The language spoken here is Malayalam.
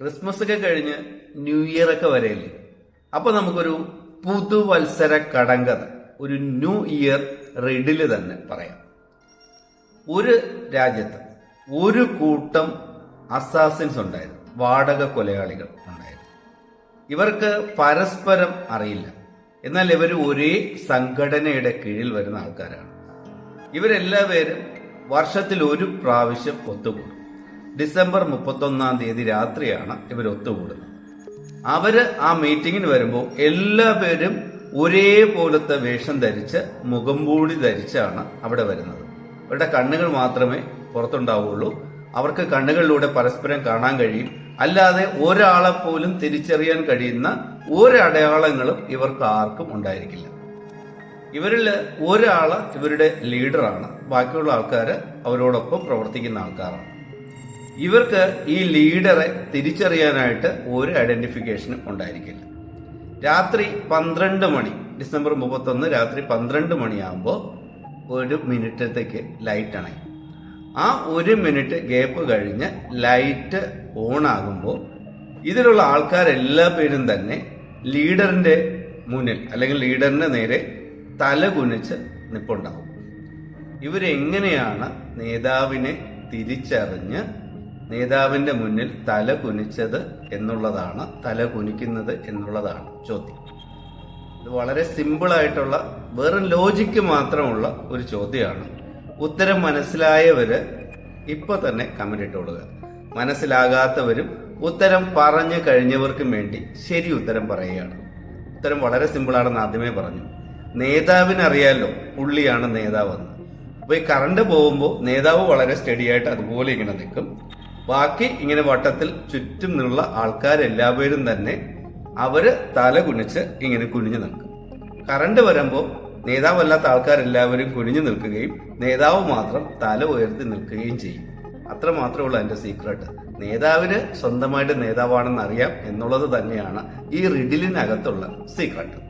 ക്രിസ്മസ് ഒക്കെ കഴിഞ്ഞ് ന്യൂ ഇയർ ഒക്കെ വരെയല്ലേ? അപ്പൊ നമുക്കൊരു പുതുവത്സര കടങ്കഥ ഒരു ന്യൂ ഇയർ റെഡിൽ തന്നെ പറയാം. ഒരു രാജ്യത്ത് ഒരു കൂട്ടം അസാസിൻസ് ഉണ്ടായിരുന്നു വാടക കൊലയാളികൾ ഉണ്ടായിരുന്നു. ഇവർക്ക് പരസ്പരം അറിയില്ല. എന്നാൽ ഇവർ ഒരേ സംഘടനയുടെ കീഴിൽ വരുന്ന ആൾക്കാരാണ്. ഇവരെല്ലാവരും വർഷത്തിൽ ഒരു പ്രാവശ്യം ഒത്തുകൂടും. ഡിസംബർ മുപ്പത്തൊന്നാം തീയതി രാത്രിയാണ് ഇവർ ഒത്തുകൂടുന്നത് അവർ ആ മീറ്റിംഗിന് വരുമ്പോൾ എല്ലാ പേരും ഒരേപോലത്തെ വേഷം ധരിച്ച് മുഖംമൂടി ധരിച്ചാണ് അവിടെ വരുന്നത്. അവരുടെ കണ്ണുകൾ മാത്രമേ പുറത്തുണ്ടാവുള്ളൂ അവർക്ക് കണ്ണുകളിലൂടെ പരസ്പരം കാണാൻ കഴിയും. അല്ലാതെ ഒരാളെ പോലും തിരിച്ചറിയാൻ കഴിയുന്ന ഒരടയാളങ്ങളും ഇവർക്ക് ആർക്കും ഉണ്ടായിരിക്കില്ല. ഇവരിൽ ഒരാൾ ഇവരുടെ ലീഡറാണ്. ബാക്കിയുള്ള ആൾക്കാർ അവരോടൊപ്പം പ്രവർത്തിക്കുന്ന ആൾക്കാരാണ്. ഇവർക്ക് ഈ ലീഡറെ തിരിച്ചറിയാനായിട്ട് ഒരു ഐഡന്റിഫിക്കേഷനും ഉണ്ടായിരിക്കില്ല. രാത്രി പന്ത്രണ്ട് മണി ഡിസംബർ മുപ്പത്തൊന്ന് രാത്രി പന്ത്രണ്ട് മണിയാകുമ്പോൾ ഒരു മിനിറ്റത്തേക്ക് ലൈറ്റ് അണയും. ആ ഒരു മിനിറ്റ് ഗ്യാപ്പ് കഴിഞ്ഞ് ലൈറ്റ് ഓൺ ആകുമ്പോൾ ഇതിലുള്ള ആൾക്കാരെല്ലാ പേരും തന്നെ ലീഡറിന്റെ മുന്നിൽ അല്ലെങ്കിൽ ലീഡറിന്റെ നേരെ തല കുനിച്ച് നിപ്പുണ്ടാവും. ഇവരെങ്ങനെയാണ് നേതാവിനെ തിരിച്ചറിഞ്ഞ് നേതാവിന്റെ മുന്നിൽ തല കുനിച്ചത് എന്നുള്ളതാണ് തല കുനിക്കുന്നത് എന്നുള്ളതാണ് ചോദ്യം. ഇത് വളരെ സിമ്പിൾ ആയിട്ടുള്ള വെറും ലോജിക്ക് മാത്രമുള്ള ഒരു ചോദ്യമാണ്. ഉത്തരം മനസ്സിലായവര് ഇപ്പൊ തന്നെ കമന്റ് ഇട്ടുകൊള്ളുക മനസ്സിലാകാത്തവരും ഉത്തരം പറഞ്ഞു കഴിഞ്ഞവർക്കും വേണ്ടി ശരി ഉത്തരം പറയുകയാണ്. ഉത്തരം വളരെ സിമ്പിളാണെന്ന് ആദ്യമേ പറഞ്ഞു. നേതാവിനറിയാലോ പുള്ളിയാണ് നേതാവെന്ന്. അപ്പൊ ഈ കറണ്ട് പോകുമ്പോൾ നേതാവ് വളരെ സ്റ്റഡി ആയിട്ട് അതുപോലെ ഇങ്ങനെ നിൽക്കും. ബാക്കി ഇങ്ങനെ വട്ടത്തിൽ ചുറ്റും നിന്നുള്ള ആൾക്കാരെല്ലാവരും തന്നെ അവർ തല കുനിച്ച് ഇങ്ങനെ കുനിഞ്ഞു നിൽക്കും. കറണ്ട് വരുമ്പോൾ നേതാവല്ലാത്ത ആൾക്കാരെല്ലാവരും കുനിഞ്ഞു നിൽക്കുകയും നേതാവ് മാത്രം തല ഉയർത്തി നിൽക്കുകയും ചെയ്യും. അത്ര മാത്രമേ ഉള്ളൂ സീക്രട്ട് നേതാവിന് സ്വന്തമായിട്ട് നേതാവാണെന്ന് അറിയാം എന്നുള്ളത് തന്നെയാണ് ഈ റിഡിലിനകത്തുള്ള സീക്രട്ട്